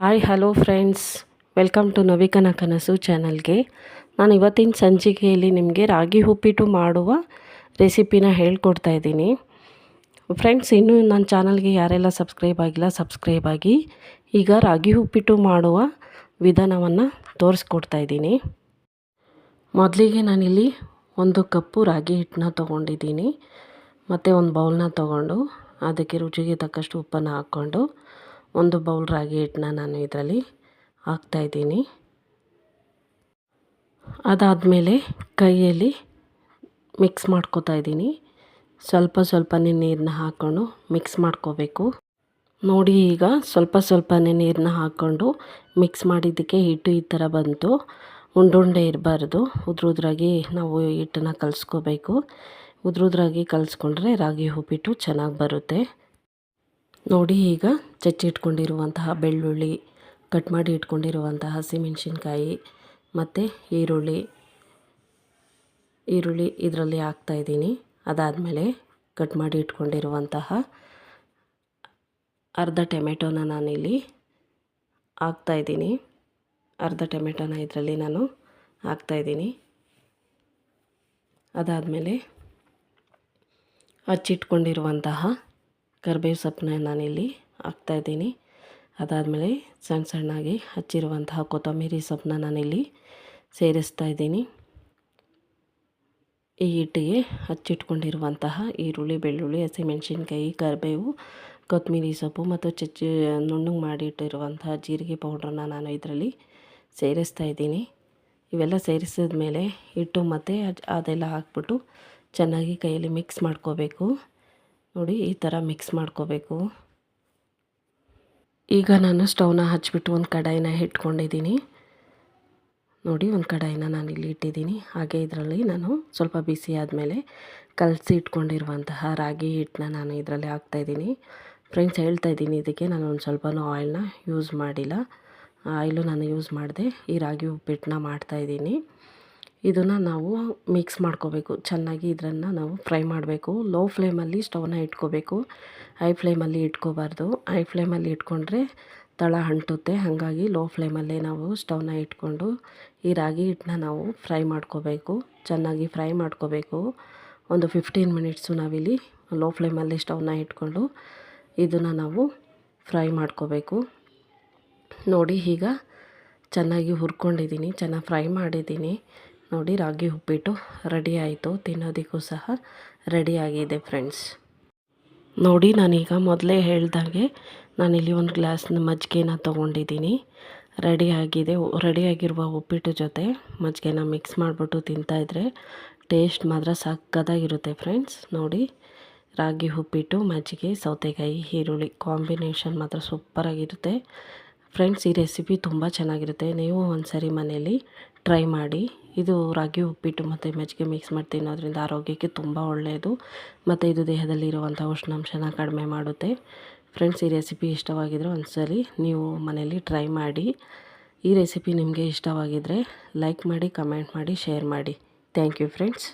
Hi, hello friends. Welcome to ನವಿಕನ ಕನಸು ಚಾನಲ್ಗೆ. ನಾನು ಇವತ್ತಿನ ಸಂಚಿಕೆಯಲ್ಲಿ ನಿಮಗೆ ರಾಗಿ ಉಪ್ಪಿಟ್ಟು ಮಾಡುವ ರೆಸಿಪಿನ ಹೇಳ್ಕೊಡ್ತಾ ಇದ್ದೀನಿ. ಫ್ರೆಂಡ್ಸ್, ಇನ್ನೂ ನನ್ನ ಚಾನಲ್ಗೆ ಯಾರೆಲ್ಲ ಸಬ್ಸ್ಕ್ರೈಬ್ ಆಗಿಲ್ಲ, ಸಬ್ಸ್ಕ್ರೈಬ್ ಆಗಿ ಈಗ ರಾಗಿ ಉಪ್ಪಿಟ್ಟು ಮಾಡುವ ವಿಧಾನವನ್ನು ತೋರಿಸ್ಕೊಡ್ತಾ ಇದ್ದೀನಿ. ಮೊದಲಿಗೆ ನಾನಿಲ್ಲಿ ಒಂದು ಕಪ್ಪು ರಾಗಿ ಹಿಟ್ಟನ್ನ ತೊಗೊಂಡಿದ್ದೀನಿ. ಮತ್ತು ಒಂದು ಬೌಲ್ನ ತೊಗೊಂಡು, ಅದಕ್ಕೆ ರುಚಿಗೆ ತಕ್ಕಷ್ಟು ಉಪ್ಪನ್ನು ಹಾಕ್ಕೊಂಡು ಒಂದು ಬೌಲ್ ರಾಗಿ ಹಿಟ್ಟನ್ನ ನಾನು ಇದರಲ್ಲಿ ಹಾಕ್ತಾಯಿದ್ದೀನಿ ಅದಾದಮೇಲೆ ಕೈಯಲ್ಲಿ ಮಿಕ್ಸ್ ಮಾಡ್ಕೋತಾ ಇದ್ದೀನಿ. ಸ್ವಲ್ಪ ಸ್ವಲ್ಪನೇ ನೀರನ್ನ ಹಾಕ್ಕೊಂಡು ಮಿಕ್ಸ್ ಮಾಡ್ಕೋಬೇಕು. ನೋಡಿ ಈಗ ಸ್ವಲ್ಪ ಸ್ವಲ್ಪನೇ ನೀರನ್ನ ಹಾಕ್ಕೊಂಡು ಮಿಕ್ಸ್ ಮಾಡಿದ್ದಕ್ಕೆ ಹಿಟ್ಟು ಈ ಥರ ಬಂತು. ಉಂಡುಂಡೆ ಇರಬಾರ್ದು. ಉದ್ರುದ್ರಾಗಿ ನಾವು ಹಿಟ್ಟನ್ನು ಕಲಿಸ್ಕೋಬೇಕು. ಉದ್ರುದ್ರಾಗಿ ಕಲಿಸ್ಕೊಂಡ್ರೆ ರಾಗಿ ಉಪ್ಪಿಟ್ಟು ಚೆನ್ನಾಗಿ ಬರುತ್ತೆ. ನೋಡಿ ಈಗ ಚಚ್ಚಿ ಇಟ್ಕೊಂಡಿರುವಂತಹ ಬೆಳ್ಳುಳ್ಳಿ ಕಟ್ ಮಾಡಿ ಇಟ್ಕೊಂಡಿರುವಂತಹ ಹಸಿಮೆಣಸಿನ್ಕಾಯಿ ಮತ್ತು ಈರುಳ್ಳಿ. ಈರುಳ್ಳಿ ಇದರಲ್ಲಿ ಹಾಕ್ತಾಯಿದ್ದೀನಿ ಅದಾದಮೇಲೆ ಕಟ್ ಮಾಡಿ ಇಟ್ಕೊಂಡಿರುವಂತಹ ಅರ್ಧ ಟೊಮೆಟೊನ ನಾನಿಲ್ಲಿ ಹಾಕ್ತಾಯಿದ್ದೀನಿ ಅರ್ಧ ಟೊಮೆಟೊನ ಇದರಲ್ಲಿ ನಾನು ಹಾಕ್ತಾಯಿದ್ದೀನಿ ಅದಾದಮೇಲೆ ಹಚ್ಚಿಟ್ಕೊಂಡಿರುವಂತಹ ಕರಿಬೇವು ಸೊಪ್ಪನ್ನ ನಾನಿಲ್ಲಿ ಹಾಕ್ತಾಯಿದ್ದೀನಿ ಅದಾದಮೇಲೆ ಸಣ್ಣ ಸಣ್ಣಾಗಿ ಹಚ್ಚಿರುವಂತಹ ಕೊತ್ತಂಬರಿ ಸೊಪ್ಪನ್ನ ನಾನಿಲ್ಲಿ ಸೇರಿಸ್ತಾ ಇದ್ದೀನಿ. ಈ ಹಿಟ್ಟಿಗೆ ಹಚ್ಚಿಟ್ಕೊಂಡಿರುವಂತಹ ಈರುಳ್ಳಿ, ಬೆಳ್ಳುಳ್ಳಿ, ಹಸಿಮೆಣಸಿನ್ಕಾಯಿ, ಕರಿಬೇವು, ಕೊತ್ತಂಬರಿ ಸೊಪ್ಪು ಮತ್ತು ಚಚ್ಚಿ ನುಣ್ಣಗೆ ಮಾಡಿಟ್ಟಿರುವಂತಹ ಜೀರಿಗೆ ಪೌಡ್ರನ್ನ ನಾನು ಇದರಲ್ಲಿ ಸೇರಿಸ್ತಾ ಇದ್ದೀನಿ. ಇವೆಲ್ಲ ಸೇರಿಸಿದ ಮೇಲೆ ಹಿಟ್ಟು ಮತ್ತು ಅದೆಲ್ಲ ಹಾಕ್ಬಿಟ್ಟು ಚೆನ್ನಾಗಿ ಕೈಯಲ್ಲಿ ಮಿಕ್ಸ್ ಮಾಡ್ಕೋಬೇಕು. ನೋಡಿ ಈ ಥರ ಮಿಕ್ಸ್ ಮಾಡ್ಕೋಬೇಕು. ಈಗ ನಾನು ಸ್ಟವ್ನ ಹಚ್ಬಿಟ್ಟು ಒಂದು ಕಡಾಯಿನ ಇಟ್ಕೊಂಡಿದ್ದೀನಿ. ನೋಡಿ ಒಂದು ಕಡಾಯಿನ ನಾನು ಇಲ್ಲಿ ಇಟ್ಟಿದ್ದೀನಿ. ಹಾಗೆ ಇದರಲ್ಲಿ ನಾನು ಸ್ವಲ್ಪ ಬಿಸಿ ಆದಮೇಲೆ ಕಲಸಿ ಇಟ್ಕೊಂಡಿರುವಂತಹ ರಾಗಿ ಹಿಟ್ಟನ್ನ ನಾನು ಇದರಲ್ಲಿ ಹಾಕ್ತಾಯಿದ್ದೀನಿ ಫ್ರೆಂಡ್ಸ್ ಹೇಳ್ತಾ ಇದ್ದೀನಿ, ಇದಕ್ಕೆ ನಾನು ಒಂದು ಸ್ವಲ್ಪನೂ ಆಯಿಲ್ನ ಯೂಸ್ ಮಾಡಿಲ್ಲ. ಆಯಿಲು ನಾನು ಯೂಸ್ ಮಾಡಿದೆ ಈ ರಾಗಿ ಉಪ್ಪಿಟ್ಟನ್ನ ಮಾಡ್ತಾಯಿದ್ದೀನಿ ಇದನ್ನು ನಾವು ಮಿಕ್ಸ್ ಮಾಡ್ಕೋಬೇಕು. ಚೆನ್ನಾಗಿ ಇದನ್ನು ನಾವು ಫ್ರೈ ಮಾಡಬೇಕು. ಲೋ ಫ್ಲೇಮಲ್ಲಿ ಸ್ಟವ್ನ ಇಟ್ಕೋಬೇಕು. ಹೈ ಫ್ಲೇಮಲ್ಲಿ ಇಟ್ಕೋಬಾರ್ದು. ಹೈ ಫ್ಲೇಮಲ್ಲಿ ಇಟ್ಕೊಂಡ್ರೆ ತಳ ಅಂಟುತ್ತೆ. ಹಾಗಾಗಿ ಲೋ ಫ್ಲೇಮಲ್ಲೇ ನಾವು ಸ್ಟವ್ನ ಇಟ್ಕೊಂಡು ಈ ರಾಗಿ ಹಿಟ್ಟನ್ನ ನಾವು ಫ್ರೈ ಮಾಡ್ಕೋಬೇಕು. ಚೆನ್ನಾಗಿ ಫ್ರೈ ಮಾಡ್ಕೋಬೇಕು. ಒಂದು ಫಿಫ್ಟೀನ್ ಮಿನಿಟ್ಸು ನಾವಿಲ್ಲಿ ಲೋ ಫ್ಲೇಮಲ್ಲಿ ಸ್ಟವ್ನ ಇಟ್ಕೊಂಡು ಇದನ್ನು ನಾವು ಫ್ರೈ ಮಾಡ್ಕೋಬೇಕು. ನೋಡಿ ಈಗ ಚೆನ್ನಾಗಿ ಹುರ್ಕೊಂಡಿದ್ದೀನಿ. ಚೆನ್ನಾಗಿ ಫ್ರೈ ಮಾಡಿದ್ದೀನಿ. ನೋಡಿ ರಾಗಿ ಉಪ್ಪಿಟ್ಟು ರೆಡಿ ಆಯಿತು. ತಿನ್ನೋದಕ್ಕೂ ಸಹ ರೆಡಿಯಾಗಿದೆ ಫ್ರೆಂಡ್ಸ್. ನೋಡಿ ನಾನೀಗ ಮೊದಲೇ ಹೇಳ್ದಾಗೆ ನಾನಿಲ್ಲಿ ಒಂದು ಗ್ಲಾಸ್ನ ಮಜ್ಜಿಗೆನ ತೊಗೊಂಡಿದ್ದೀನಿ. ರೆಡಿಯಾಗಿದೆ ರೆಡಿಯಾಗಿರುವ ಉಪ್ಪಿಟ್ಟು ಜೊತೆ ಮಜ್ಜಿಗೆನ ಮಿಕ್ಸ್ ಮಾಡಿಬಿಟ್ಟು ತಿಂತಾಯಿದ್ರೆ ಟೇಸ್ಟ್ ಮಾತ್ರ ಸಕ್ಕದಾಗಿರುತ್ತೆ ಫ್ರೆಂಡ್ಸ್. ನೋಡಿ ರಾಗಿ ಉಪ್ಪಿಟ್ಟು, ಮಜ್ಜಿಗೆ, ಸೌತೆಕಾಯಿ, ಈರುಳ್ಳಿ ಕಾಂಬಿನೇಷನ್ ಮಾತ್ರ ಸೂಪರಾಗಿರುತ್ತೆ. ಫ್ರೆಂಡ್ಸ್ ಈ ರೆಸಿಪಿ ತುಂಬ ಚೆನ್ನಾಗಿರುತ್ತೆ. ನೀವು ಒಂದು ಸರಿ ಮನೇಲಿ ಟ್ರೈ ಮಾಡಿ. ಇದು ರಾಗಿ ಉಪ್ಪಿಟ್ಟು ಮತ್ತು ಮಜ್ಜಿಗೆ ಮಿಕ್ಸ್ ಮಾಡಿ ತಿನ್ನೋದ್ರಿಂದ ಆರೋಗ್ಯಕ್ಕೆ ತುಂಬ ಒಳ್ಳೆಯದು ಮತ್ತು ಇದು ದೇಹದಲ್ಲಿರುವಂಥ ಉಷ್ಣಾಂಶನ ಕಡಿಮೆ ಮಾಡುತ್ತೆ. ಫ್ರೆಂಡ್ಸ್ ಈ ರೆಸಿಪಿ ಇಷ್ಟವಾಗಿದ್ದರೆ ಒಂದ್ಸಲಿ ನೀವು ಮನೇಲಿ ಟ್ರೈ ಮಾಡಿ. ಈ ರೆಸಿಪಿ ನಿಮಗೆ ಇಷ್ಟವಾಗಿದ್ದರೆ ಲೈಕ್ ಮಾಡಿ ಕಮೆಂಟ್ ಮಾಡಿ ಶೇರ್ ಮಾಡಿ. Thank you friends